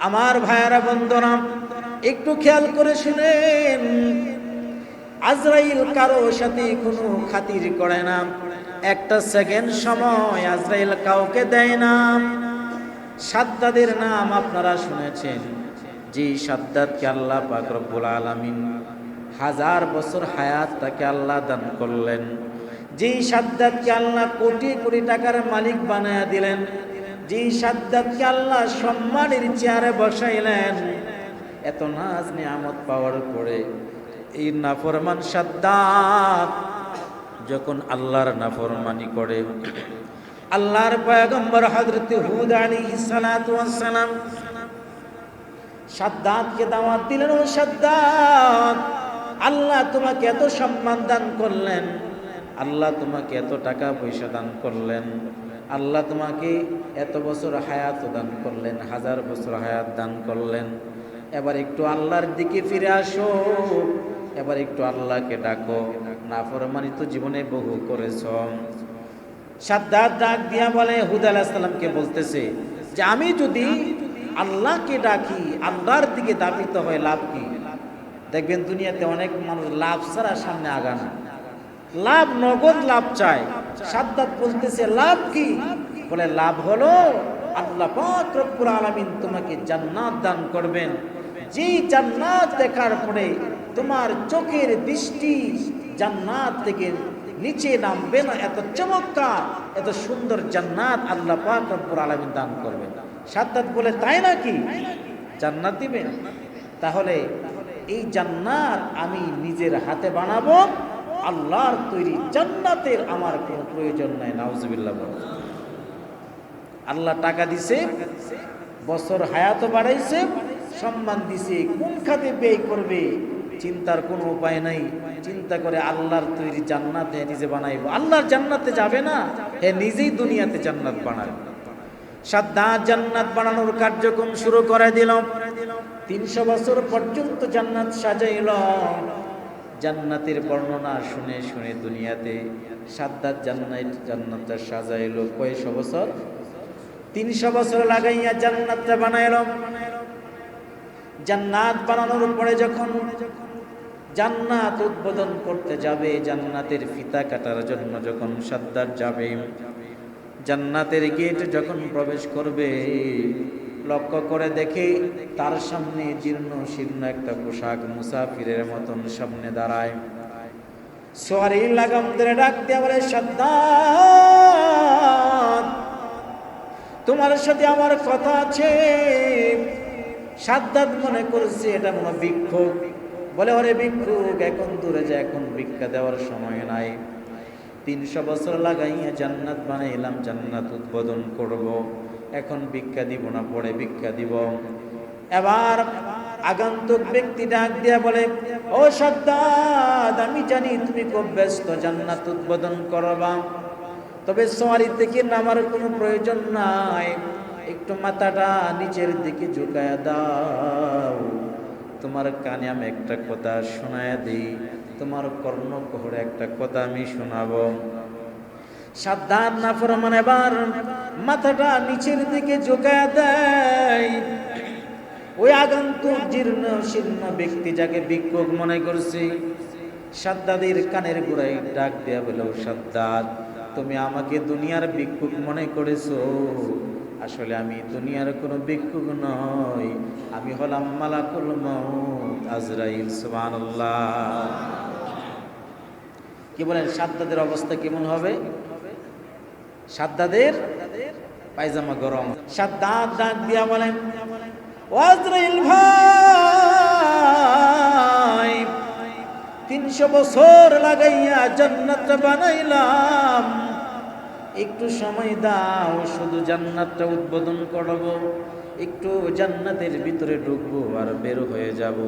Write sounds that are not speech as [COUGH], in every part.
আমার ভাইয়ারা বন্ধুরা, একটু খেয়াল করে শুনেন। আজরাইল কারও সাথে কোনো খাতির করে না। একটা সেকেন্ড সময় আজরাইল কাউকে দেয় না। সাদ্দাদের নাম আপনারা শুনেছেন। যে সাদ্দাতকে আল্লাহ পাক রব্বুল আলামিন হাজার বছর হায়াত তাকে আল্লাহ দান করলেন। যেই সাদ্দাতকে আল্লাহ কোটি কোটি টাকার মালিক বানায়া দিলেন যেই সাদ্দাতকে আল্লাহ সম্মানের চেয়ারে বসাইলেন, এত নাজ নিয়ামত পাওয়ার পরে এই নাফরমান সাদ্দাত যখন আল্লাহর নাফরমানি করে, আল্লাহর পয়গম্বর হযরত হুদ ওয়াস সালাম সাদ্দাতকে দাওয়াত দিলেন, ও সাদ্দাত আল্লাহ তোমাকে এত সম্মান দান করলেন, আল্লাহ তোমাকে এত টাকা পয়সা দান করলেন। আল্লাহ তোমাকে এত বছর হায়াত দান করলেন, হাজার বছর হায়াত দান করলেন। এবার একটু আল্লাহর দিকে ফিরে আসো, এবার একটু আল্লাহকে ডাকো। নাফরমানি তো জীবনে বহু করেছ। সাদ্দাত ডাক দিয়া বলে, হুদ আলাহিসাল্লামকে বলতেছে যে, আমি যদি আল্লাহকে ডাকি, আল্লাহর দিকে দাবিত হয় লাভ কি? দেখবেন দুনিয়াতে অনেক মানুষ লাভ ছাড়া সামনে আগানো লাভ, নগদ লাভ চায়। সাদ্দাত বলতেছে, লাভ কি? বলে, লাভ হলো আল্লাহ পাক রব্বুল আলামিন তোমাকে জান্নাত দান করবেন। যে জান্নাত দেখার পরে তোমার চোখের দৃষ্টি জান্নাত থেকে নিচে নামবে না। এত চমৎকার, এত সুন্দর জান্নাত আল্লাহ পাক রব্বুল আলামিন দান করবেন। সাদ্দাত বলে, তাই নাকি? জান্নাত দিবেন। তাহলে এই জান্নাত আমি নিজের হাতে বানাবো আল্লাহর তৈরি জান্নাতের আমার কোনো প্রয়োজন নাই, নাউজুবিল্লাহ বলে আল্লাহ টাকা দিছে, বছর হায়াতও বাড়াইছে, সম্মান দিছে, কোন খাতে ব্যয় করবে, চিন্তার কোনো উপায় নাই। চিন্তা করে আল্লাহর তৈরি জান্নাতে নিজে বানাইব। আল্লাহর জান্নাতে যাবে না, হে নিজেই দুনিয়াতে জান্নাত বানাবে। সাদ্দাত জান্নাত বানানোর কার্যক্রম শুরু করে দিল তিনশো বছর পর্যন্ত জান্নাত সাজাইল জান্নাতের বর্ণনা শুনে শুনে দুনিয়াতে সাদ্দাত জান্নাত জান্নাতটা সাজাইল কয়শো বছর? তিনশো বছর লাগাইয়া জান্নাতটা বানাইল। জান্নাত বানানোর পরে যখন জান্নাত উদ্বোধন করতে যাবে, জান্নাতের ফিতা কাটার জন্য যখন সাদ্দাত যাবে, জান্নাতের গেট যখন প্রবেশ করবে লক্ষ্য করে দেখি তার সামনে জীর্ণ শীর্ণ একটা পোশাক মুসাফিরের মতন সামনে দাঁড়ায়। সোয়ারি লাগাম ধরে ডাক বলে তোমার সাথে আমার কথা আছে। সাদ্দাত মনে করছে এটা মনে বিক্ষোভ বলে, ওরে ভিক্ষুক, এখন দূরে যায় এখন ভিক্ষা দেওয়ার সময় নাই। তিনশো বছর লাগাইয়া জান্নাত বানাইলাম, জান্নাত উদ্বোধন করব। এখন ভিক্ষা দিব না, পরে ভিক্ষা দিব। এবার আগন্তুক ব্যক্তি ডাক দিয়া বলে, ও সদ্দাদ, আমি জানি তুমি খুব ব্যস্ত, জান্নাত উদ্বোধন করবা। তবে সোয়ারি থেকে নামার কোনো প্রয়োজন নাই, একটু মাথাটা নিচের দিকে ঝুঁকায় দাও। তোমার কানে আমি একটা কথা শোনায় দিই, তোমার কর্ণকহরে একটা কথা আমি শোনাবো। সাবধান না ফরমান এবার। মাথাটা নিচের দিকে ঝুঁকায় দেয়। ওই আগন্তুক জীর্ণ, শীর্ণ ব্যক্তি যাকে বিক্ষোভ মনে করছে, সাদ্দাদের কানের গোড়ায় ডাক দেয়া বলে সাদ্দাদ, তুমি আমাকে দুনিয়ার ভিক্ষুক মনে করেছ। আসলে আমি দুনিয়ার কোনো ভিক্ষুক নই। আমি হলাম মালাকুল মউত, আজরাইল, সুবহানাল্লাহ। কি বলেন, সাদ্দাদের অবস্থা কেমন হবে? সাদ্দাদের পায়জামা গরম। সাদ্দাদ ডাক দিয়া বলেন ও আজরাইল ভাই, তিনশো বছর লাগাইয়া জান্নাতটা বানাইলাম। একটু সময় দাও, শুধু জান্নাতটা উদ্বোধন করব। একটু জান্নাতের ভিতরে ঢুকবো আর বের হয়ে যাব।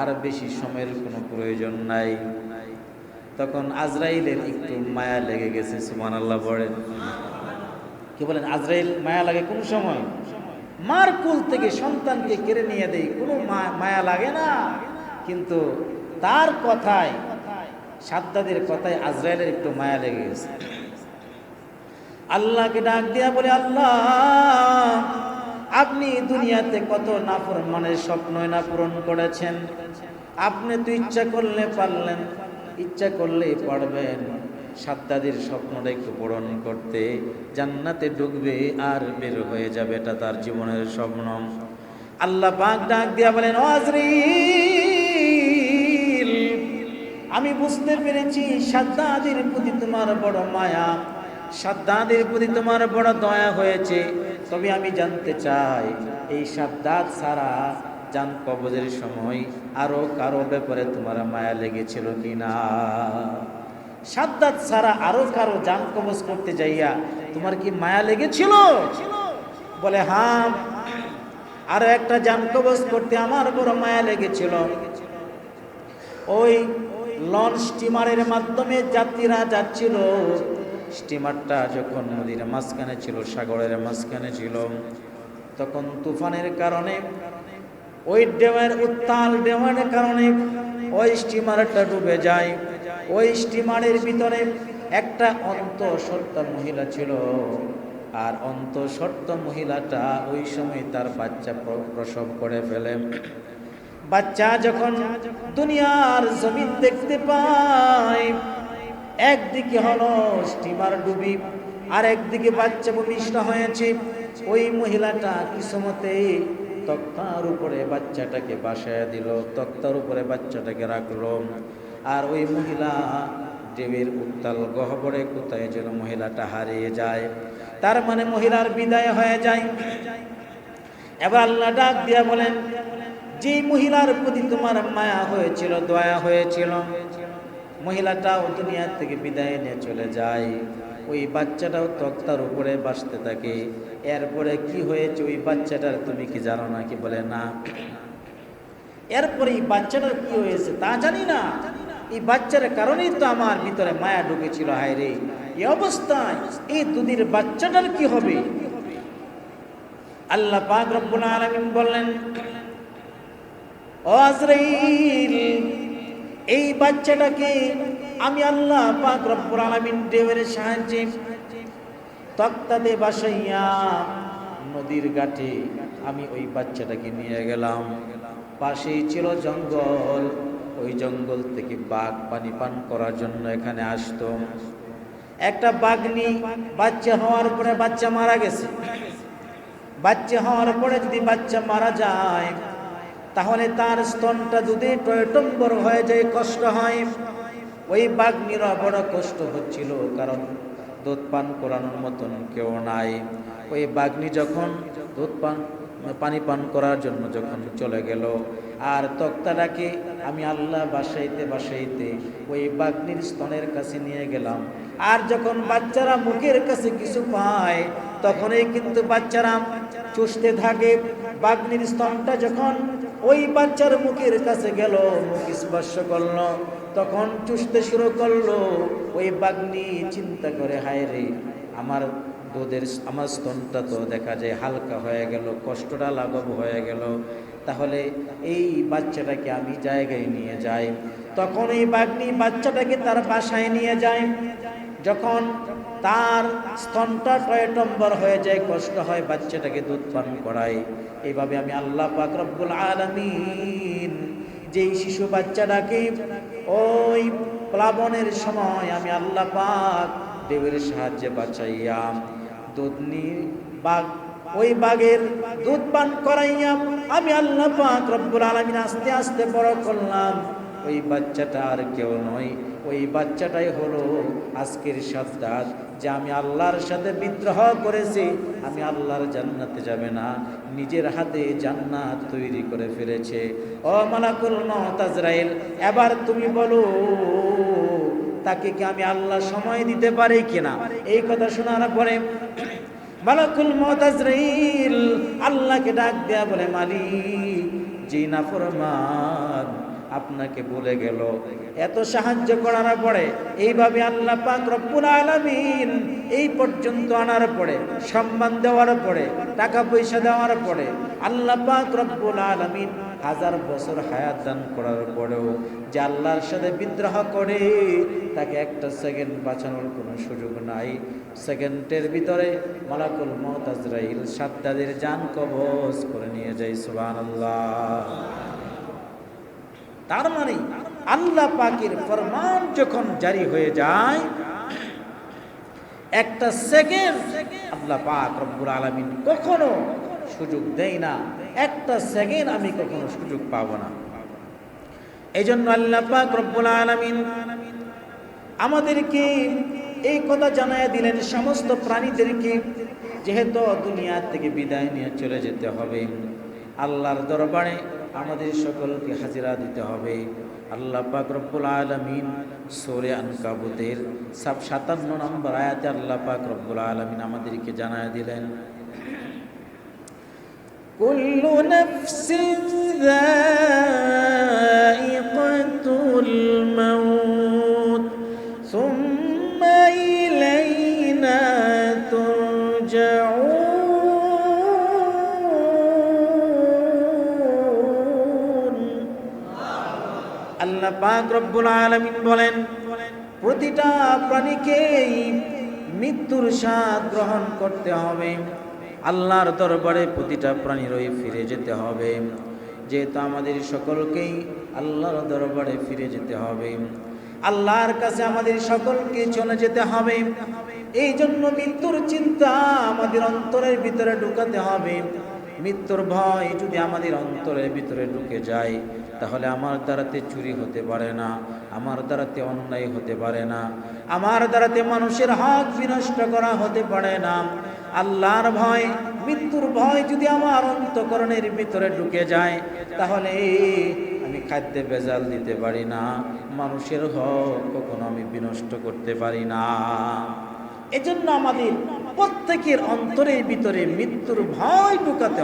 আর বেশি সময়ের কোনো প্রয়োজন নাই। তখন আজরাইলের একটু মায়া লেগে গেছে সুমান আল্লাহ বলেন কি বলেন, আজরাইল মায়া লাগে কোন সময়? মার কুল থেকে সন্তানকে কেড়ে নিয়ে দেয় কোনো মায়া লাগে না। কিন্তু তার কথায়, সাদ্দাদের কথায় আজরাইলের একটু মায়া লেগে গেছে। আল্লাহকে ডাক দিয়া বলে, আল্লাহ, আপনি দুনিয়াতে কত নাফরমানের স্বপ্ন না পূরণ করেছেন। আপনি তো ইচ্ছা করলে পারলেন ইচ্ছা করলেই পারবেন সাদ্দাদির স্বপ্নটা একটু পূরণ করতে জান্নাতে ঢুকবে আর বের হয়ে যাবে, এটা তার জীবনের স্বপ্ন। আল্লাহ পাক ডাক দিয়া বলেন আজরিল, আমি বুঝতে পেরেছি সাদ্দাদির প্রতি তোমার বড় মায়া সাদ্দাদের প্রতি তোমার বড় দয়া হয়েছে। তবে আমি জানতে চাই, এই সাদ্দাত ছাড়া যান কবজের সময় আরও কারও ব্যাপারে তোমার মায়া লেগেছিল কিনা? সাদ্দাত ছাড়া আরও কারও যান কবজ করতে যাইয়া তোমার কি মায়া লেগেছিল? বলে হ্যাঁ আরও একটা যান কবজ করতে আমার বড় মায়া লেগেছিল। ওই লঞ্চ স্টিমারের মাধ্যমে যাত্রীরা যাচ্ছিল। স্টিমারটা যখন নদীর মাঝখানে ছিল, সাগরের মাঝখানে ছিল, তখন তুফানের কারণে ওই ডেমের উত্তাল ডেমের কারণে ওই স্টিমারটা ডুবে যায়। ওই স্টিমারের ভিতরে একটা অন্তঃসত্ত্ব মহিলা ছিল। আর অন্তঃসত্ত্ব মহিলাটা ওই সময় তার বাচ্চা প্র- প্রসব করে ফেলে। বাচ্চা যখন দুনিয়ার জমিন দেখতে পায়, একদিকে হলো স্টিমার ডুবি আর একদিকে বাচ্চা ভূমিষ্ঠ হয়েছে। ওই মহিলাটা কিসমতে তক্তার উপরে বাচ্চাটাকে বাসায় দিল, তক্তার উপরে বাচ্চাটাকে রাখল। আর ওই মহিলা দেবীর উত্তাল গহবরে কোথায় যেন মহিলাটা হারিয়ে যায়। তার মানে মহিলার বিদায় হয়ে যায়। এবার আল্লাহ ডাক দিয়া বলেন যে মহিলার প্রতি তোমার মায়া হয়েছিল, দয়া হয়েছিল, মহিলাটাও দুনিয়ার থেকে বিদায় নিয়ে চলে যায়। ওই বাচ্চাটাও তক্তার উপরে বাসতে থাকে। এরপরে কি হয়েছে? ওই বাচ্চাটার তুমি কি জানো না কি বলে? না। এরপরে এই বাচ্চাটার কি হয়েছে তা জানি না। এই বাচ্চার কারণেই তো আমার ভিতরে মায়া ঢুকেছিল, হায় রে। এই অবস্থায় এই দুধের বাচ্চাটার কি হবে? আল্লাহ পাক রব্বুল আলামিন বললেন, ও আজরাইল, এই বাচ্চাটাকে আমি আল্লাহ পাক রব্বুল আলামিন দেবের সাহায্যে তক্তাতে বাসাইয়া নদীর ঘাটে আমি ওই বাচ্চাটাকে নিয়ে গেলাম। পাশেই ছিল জঙ্গল। ওই জঙ্গল থেকে বাঘ পানি পান করার জন্য এখানে আসতো। একটা বাঘনি বাচ্চা হওয়ার পরে বাচ্চা মারা গেছে। বাচ্চা হওয়ার পরে যদি বাচ্চা মারা যায়, তাহলে তার স্তনটা দুধে টয়টম্বর হয়ে যায়, কষ্ট হয়। ওই বাঘনির বড় কষ্ট হচ্ছিল, কারণ দুধ পান করানোর মতন কেউ নাই। ওই বাঘনি যখন দুধ পান, পানি পান করার জন্য যখন চলে গেল, আর তক্তাটাকে আমি আল্লাহ বাসাইতে বাসাইতে ওই বাঘনির স্তনের কাছে নিয়ে গেলাম। আর যখন বাচ্চারা মুখের কাছে কিছু পায়, তখনই কিন্তু বাচ্চারা চুষতে থাকে। বাঘনির স্তনটা যখন ওই বাচ্চার মুখের কাছে গেল, মুখ স্পর্শ করল, তখন চুষতে শুরু করল, ওই বাগ্নি চিন্তা করে, হায় রে, আমার দুধের, আমার স্তনটা তো দেখা যায় হালকা হয়ে গেল, কষ্টটা লাঘব হয়ে গেল, তাহলে এই বাচ্চাটাকে আমি জায়গায় নিয়ে যাই। তখন এই বাগ্নি বাচ্চাটাকে তার বাসায় নিয়ে যায়। যখন তার স্তনটা টয়টম্বর হয়ে যায়, কষ্ট হয় বাচ্চাটাকে দুধ পান করাই এইভাবে আমি আল্লাহ পাক রব্বুল আলামিন যেই শিশু বাচ্চাটাকে ওই প্লাবনের সময় আমি আল্লাহ পাক দেবের সাহায্যে বাঁচাইয়া দুধ নিয়ে বাঘ, ওই বাঘের দুধ পান করাইয়া আমি আল্লাহ পাক রব্বুল আলামিন আস্তে আস্তে বড় করলাম। ওই বাচ্চাটা আর কেউ নয়। ওই বাচ্চাটাই হলো আজকের সাদ্দাত যে আমি আল্লাহর সাথে বিদ্রোহ করেছি, আমি আল্লাহর জান্নাতে যাবে না। নিজের হাতে জান্নাত তৈরি করে ফেলেছে। ও মালাকুল মহতাজরাইল এবার তুমি বলো, তাকে কি আমি আল্লাহ সময় দিতে পারি কিনা? এই কথা শোনার পরে [CLEARS THROAT] মালাকুল মহতাজরাইল আল্লাহকে ডাক দেয়া বলে, মালিক জি নাফরমান আপনাকে বলে গেল। এত সাহায্য করার পরে এইভাবে আল্লাহ পাক রব্বুল আলামিন এই পর্যন্ত আনার পরে, সম্মান দেওয়ার পরে, টাকা পয়সা দেওয়ার পরে আল্লাহ পাক রব্বুল আলামিন হাজার বছর হায়াত দান করার পরেও যে আল্লাহর সাথে বিদ্রোহ করে, তাকে একটা সেকেন্ড বাঁচানোর কোনো সুযোগ নাই। সেকেন্ডের ভিতরে মালাকুল মত আজরাইল সাদ্দাদের জান কবজ করে নিয়ে যায়, সুবহানাল্লাহ। তার মানে আল্লাহ পাকের ফরমান যখন জারি হয়ে যায়, একটা সেকেন্ড আল্লাহ পাক রব্বুল আলামিন কখনো সুযোগ দেয় না, একটা সেকেন্ড আমি কখনো সুযোগ পাবো না। এই জন্য আল্লাহ পাক রব্বুল আলামিন আমাদেরকে এই কথা জানায় দিলেন, সমস্ত প্রাণীদেরকে, যেহেতু দুনিয়া থেকে বিদায় নিয়ে চলে যেতে হবে। আল্লাহর দরবারে আমাদের সকলকে হাজিরা দিতে হবে আল্লাহ পাক রব্বুল আলামিন সূরা আনকাবুতের সব সাতান্ন নম্বর আয়াতে আল্লাহ পাক রব্বুল আলামিন আমাদেরকে জানায় দিলেন كل نفس ذائقة الموت ثم পাক রব্বুল আলামিন বলেন, প্রতিটা প্রাণীকেই মৃত্যুর স্বাদ গ্রহণ করতে হবে। আল্লাহর দরবারে প্রতিটা প্রাণীরই ফিরে যেতে হবে। যেহেতু আমাদের সকলকেই আল্লাহর দরবারে ফিরে যেতে হবে। আল্লাহর কাছে আমাদের সকলকে চলে যেতে হবে। এই জন্য মৃত্যুর চিন্তা আমাদের অন্তরের ভিতরে ঢুকাতে হবে। মৃত্যুর ভয় যদি আমাদের অন্তরের ভিতরে ঢুকে যায় তাহলে আমার দ্বারাতে চুরি হতে পারে না, আমার দ্বারাতে অন্যায় হতে পারে না, আমার দ্বারাতে মানুষের হক বিনষ্ট করা হতে পারে না। আল্লাহর ভয়, মৃত্যুর ভয় যদি আমার অন্তকরণের ভিতরে ঢুকে যায়, তাহলে আমি খাদ্যে বেজাল দিতে পারি না, মানুষের হক কখনো আমি বিনষ্ট করতে পারি না। এজন্য আমাদের প্রত্যেকের অন্তরের ভিতরে মৃত্যুর ভয় ঢুকাতে